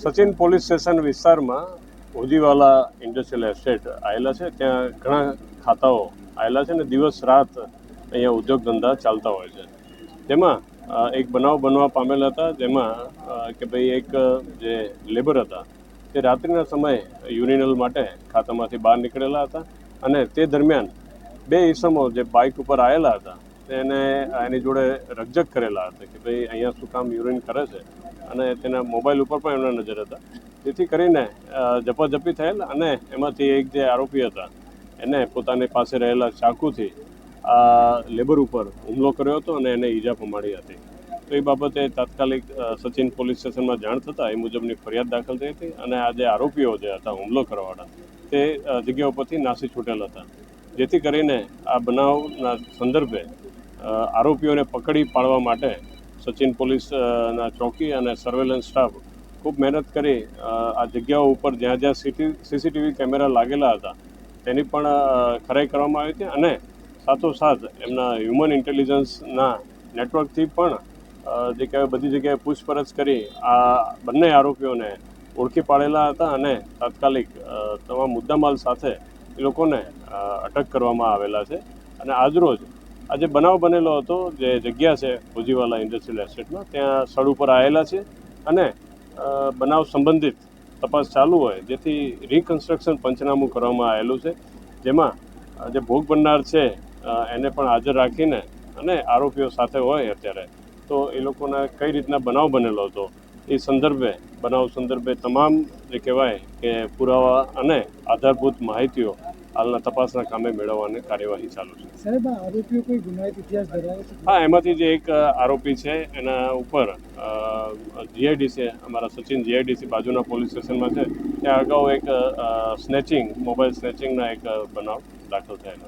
Sachin police station વિસ્તારમાં ઓજીવાલા industrial estate આવેલા છે. ત્યાં ઘણા ખાતાઓ આવેલા છે ને દિવસ રાત અહીંયા ઉદ્યોગ ધંધા ચાલતા હોય છે. તેમાં એક બનાવ બનવા પામેલા હતા, જેમાં કે ભાઈ એક જે લેબર હતા, તે રાત્રિના સમયે યુરિનલ માટે ખાતામાંથી બહાર નીકળેલા હતા અને તે દરમિયાન બે ઈસમો જે બાઇક ઉપર આવેલા હતા તેને એની જોડે રકજક કરેલા હતા કે ભાઈ અહીંયા શું કામ યુરિન કરે છે અને તેના મોબાઈલ ઉપર પણ એમના નજર હતા. જેથી કરીને ઝપાઝપી થયેલ અને એમાંથી એક જે આરોપી હતા, એને પોતાની પાસે રહેલા ચાકુથી આ લેબર ઉપર હુમલો કર્યો હતો અને એને ઈજા પમાડી હતી. તો એ બાબતે તાત્કાલિક સચિન પોલીસ સ્ટેશનમાં જાણ થતાં એ મુજબની ફરિયાદ દાખલ થઈ હતી અને આ જે આરોપીઓ જે હતા હુમલો કરવાવાળા, તે જગ્યા ઉપરથી નાસી છૂટેલ હતા. જેથી કરીને આ બનાવના સંદર્ભે આરોપીઓને પકડી પાડવા માટે સચિન પોલીસના ચોકી અને સર્વેલન્સ સ્ટાફ ખૂબ મહેનત કરી આ જગ્યાઓ ઉપર જ્યાં જ્યાં સીટી, સીસીટીવી કેમેરા લાગેલા હતા, તેની પણ ખરાઈ કરવામાં આવી હતી અને સાથોસાથ એમના હ્યુમન ઇન્ટેલિજન્સના નેટવર્કથી પણ જે કહેવાય બધી જગ્યાએ પૂછપરછ કરી આ બંને આરોપીઓને ઓળખી પાડેલા હતા અને તાત્કાલિક તમામ મુદ્દામાલ સાથે એ લોકોને અટક કરવામાં આવેલા છે. અને આજરોજ આ જે બનાવ બનેલો હતો, જે જગ્યા છે ભુજીવાલા ઇન્ડસ્ટ્રીયલ એસ્ટેટમાં ત્યાં સ્થળ ઉપર આવેલા છે અને બનાવ સંબંધિત તપાસ ચાલુ હોય, જેથી રિકન્સ્ટ્રક્શન પંચનામું કરવામાં આવેલું છે. જેમાં જે ભોગ બનનાર છે એને પણ હાજર રાખીને અને આરોપીઓ સાથે હોય અત્યારે. તો એ લોકોના કઈ રીતના બનાવ બનેલો હતો? એ સંદર્ભે બનાવ સંદર્ભે તમામ જે કહેવાય કે પુરાવા અને આધારભૂત માહિતીઓ હાલના તપાસના કામે મેળવવાની કાર્યવાહી ચાલુ છે. સાહેબ આરોપીઓ કોઈ ગુનાહિત ઇતિહાસ ધરાવે છે? હા એમાંથી જે એક આરોપી છે એના ઉપર જીઆઈડીસી અમારા સચિન જીઆઈડીસી બાજુના પોલીસ સ્ટેશનમાં છે. ત્યાં અગાઉ એક સ્નેચિંગ મોબાઈલ સ્નેચિંગના એક બનાવ દાખલ થયેલો